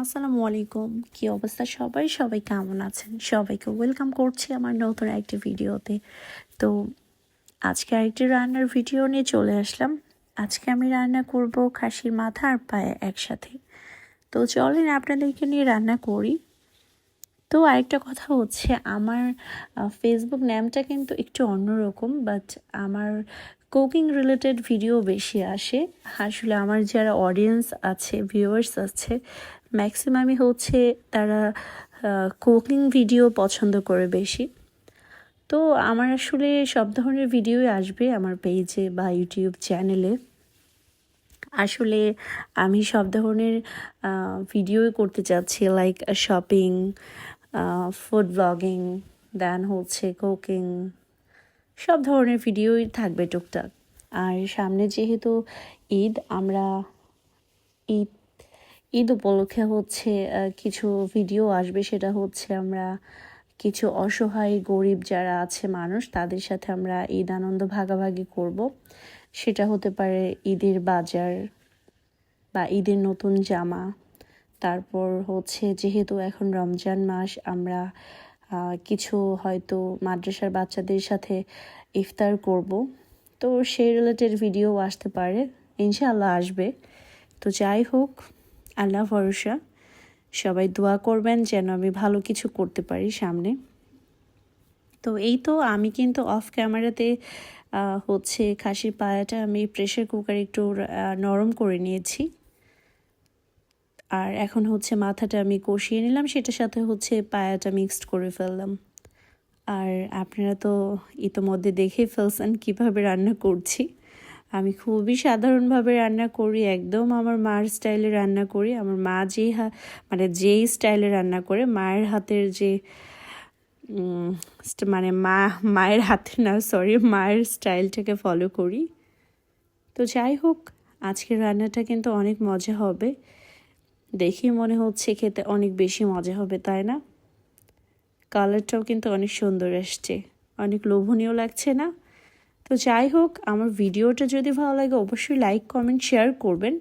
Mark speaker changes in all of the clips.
Speaker 1: আসসালামু আলাইকুম। কি অবস্থা সবাই? সবাই কেমন আছেন? সবাইকে ওয়েলকাম করছি আমার নতুন একটি ভিডিওতে। তো আজকে আরেকটি রান্নার ভিডিও নিয়ে চলে আসলাম। আজকে আমি রান্না করব খাসির মাথা আর পায়ে একসাথে। তো চলেন আপনাদেরকে নিয়ে রান্না করি। তো আরেকটা কথা হচ্ছে, আমার ফেসবুক নামটা কিন্তু একটু অন্যরকম বাট আমার কুকিং রিলেটেড ভিডিও বেশি আসে। আসলে আমার যারা অডিয়েন্স আছে ভিউয়ার্স আছে ম্যাক্সিমামই হচ্ছে তারা কুকিং ভিডিও পছন্দ করে বেশি। তো আমার আসলে সব ধরনের ভিডিওই আসবে আমার পেজে বা ইউটিউব চ্যানেলে। আসলে আমি সব ধরনের ভিডিওই করতে চাচ্ছি like shopping food blogging then হচ্ছে কুকিং সব ধরনের ভিডিওই থাকবে টুকটাক। আর সামনে যেহেতু ঈদ, আমরা ঈদ ঈদ উপলক্ষে হচ্ছে কিছু ভিডিও আসবে। সেটা হচ্ছে আমরা কিছু অসহায় গরিব যারা আছে মানুষ, তাদের সাথে আমরা ঈদ আনন্দ ভাগাভাগি করব। সেটা হতে পারে ঈদের বাজার বা ঈদের নতুন জামা। তারপর হচ্ছে যেহেতু এখন রমজান মাস, আমরা কিছু হয়তো মাদ্রাসার বাচ্চাদের সাথে ইফতার করব। তো সেই রিলেটেড ভিডিও আসতে পারে। ইনশাআল্লাহ আসবে। তো যাই হোক আল্লাহ ভরসা। সবাই দোয়া করবেন যেন আমি ভালো কিছু করতে পারি সামনে। তো এই তো আমি কিন্তু অফ ক্যামেরাতে হচ্ছে খাসির পায়াটা আমি প্রেশার কুকার একটু নরম করে নিয়েছি। আর এখন হচ্ছে মাথাটা আমি কষিয়ে নিলাম, সেটার সাথে হচ্ছে পায়াটা মিক্সড করে ফেললাম। আর আপনারা তো ইতোমধ্যে দেখে ফেলছেন কীভাবে রান্না করছি। আমি খুবই সাধারণভাবে রান্না করি, একদম আমার মার স্টাইলে রান্না করি। আমার মা যেই মানে যেই স্টাইলে রান্না করে, মায়ের হাতের যে মানে মা, মায়ের হাতে না সরি মায়ের স্টাইলটাকে ফলো করি। তো যাই হোক, আজকের রান্নাটা কিন্তু অনেক মজা হবে। দেখি মনে হচ্ছে খেতে অনেক বেশি মজা হবে, তাই না? কালারটাও কিন্তু অনেক সুন্দর আসছে অনেক লোভনীয় লাগছে না? তো যাই হোক, আমার ভিডিওটা যদি ভালো লাগে অবশ্যই লাইক কমেন্ট শেয়ার করবেন।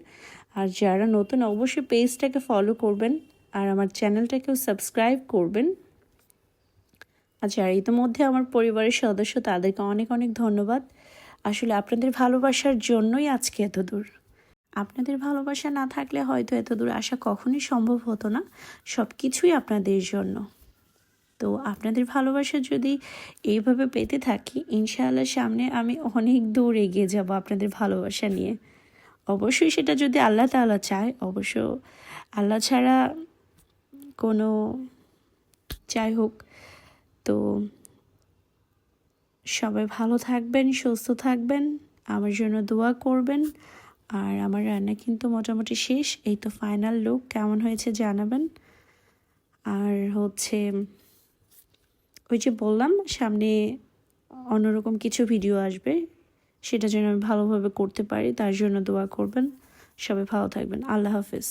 Speaker 1: আর যারা নতুন, অবশ্যই পেজটাকে ফলো করবেন। আর আমার চ্যানেলটাকেও সাবস্ক্রাইব করবেন। আচ্ছা আর ইতিমধ্যে আমার পরিবারের সদস্য, তাদেরকে অনেক অনেক ধন্যবাদ। আসলে আপনাদের ভালোবাসার জন্যই আজকে এত দূর। আপনাদের ভালোবাসা না থাকলে হয়তো এত দূর আসা কখনোই সম্ভব হতো না। সব কিছুই আপনাদের জন্য। তো আপনাদের ভালোবাসা যদি এইভাবে পেতে থাকি, ইনশাআল্লাহ সামনে আমি অনেক দূর এগিয়ে যাব আপনাদের ভালোবাসা নিয়ে। অবশ্যই সেটা যদি আল্লাহ তাল্লাহ চায়, অবশ্য আল্লাহ ছাড়া কোনো, যাই হোক, তো সবাই ভালো থাকবেন, সুস্থ থাকবেন, আমার জন্য দোয়া করবেন। আর আমার রান্না কিন্তু মোটামুটি শেষ, এই তো ফাইনাল লুক কেমন হয়েছে জানাবেন। আর হচ্ছে ওই যে বললাম, সামনে অন্যরকম কিছু ভিডিও আসবে। সেটা যেন আমি ভালোভাবে করতে পারি, তার জন্য দোয়া করবেন। সবাই ভালো থাকবেন। আল্লাহ হাফিজ।